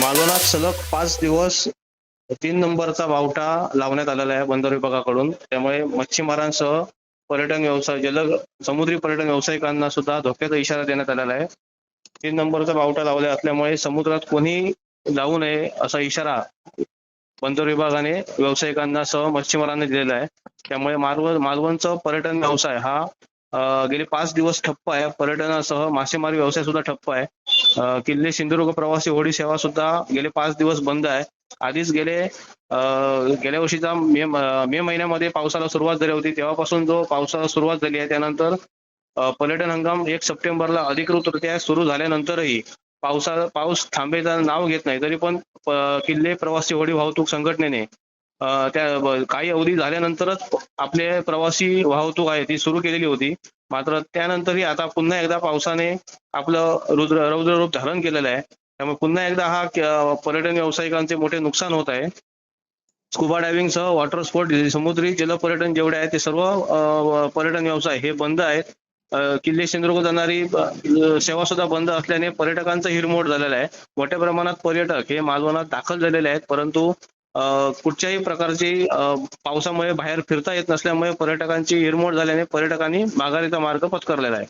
मालवणात सलग पाच दिवस तीन नंबरचा बावटा लावण्यात आलेला आहे बंदर विभागाकडून. त्यामुळे मच्छीमारांसह पर्यटन व्यवसाय जल समुद्री पर्यटन व्यावसायिकांना सुद्धा धोक्याचा इशारा देण्यात आलेला आहे. तीन नंबरचा बावटा लावला असल्यामुळे समुद्रात कोणी जाऊ नये असा इशारा बंदर विभागाने व्यावसायिकांना सह मच्छीमारांना दिलेला आहे. त्यामुळे मालवण मालवणचं पर्यटन व्यवसाय हा गेले पाच दिवस ठप्प आहे. पर्यटनासह मासेमारी व्यवसाय सुद्धा ठप्प आहे. किल्ले सिंधुदुर्ग प्रवासी होडी सेवा सुद्धा गेले पाच दिवस बंद आहे. आधीच गेले गेल्या वर्षीचा मे मे महिन्यामध्ये पावसाला सुरुवात झाली होती. तेव्हापासून जो पावसाला सुरुवात झाली आहे त्यानंतर पर्यटन हंगाम एक सप्टेंबरला अधिकृतरित्या सुरू झाल्यानंतरही पावसा पाऊस थांबेचा नाव घेत नाही. तरी पण किल्ले प्रवासी होडी वाहतूक संघटनेने त्या काही अवधी झाल्यानंतरच आपले प्रवासी वाहतूक आहे ती सुरू केलेली होती. मात्र त्यानंतरही आता पुन्हा एकदा पावसाने आपलं रुद्र रौद्र रूप धारण केलेलं आहे. त्यामुळे पुन्हा एकदा हा पर्यटन व्यावसायिकांचे मोठे नुकसान होत आहे. स्कुबा डायव्हिंग सह वॉटर स्पोर्ट समुद्री जलपर्यटन जेवढे आहे ते सर्व पर्यटन व्यवसाय हे बंद आहेत. किल्ले सिंधुदुर्ग जाणारी सेवा सुद्धा बंद असल्याने पर्यटकांचा हिरमोड झालेला आहे. मोठ्या प्रमाणात पर्यटक हे मालवणात दाखल झालेले आहेत परंतु कुठच्याही प्रकारची पावसामुळे बाहेर फिरता येत नसल्यामुळे पर्यटकांची हिरमोड झाल्याने पर्यटकांनी माघारीचा मार्ग पत्करलेला आहे.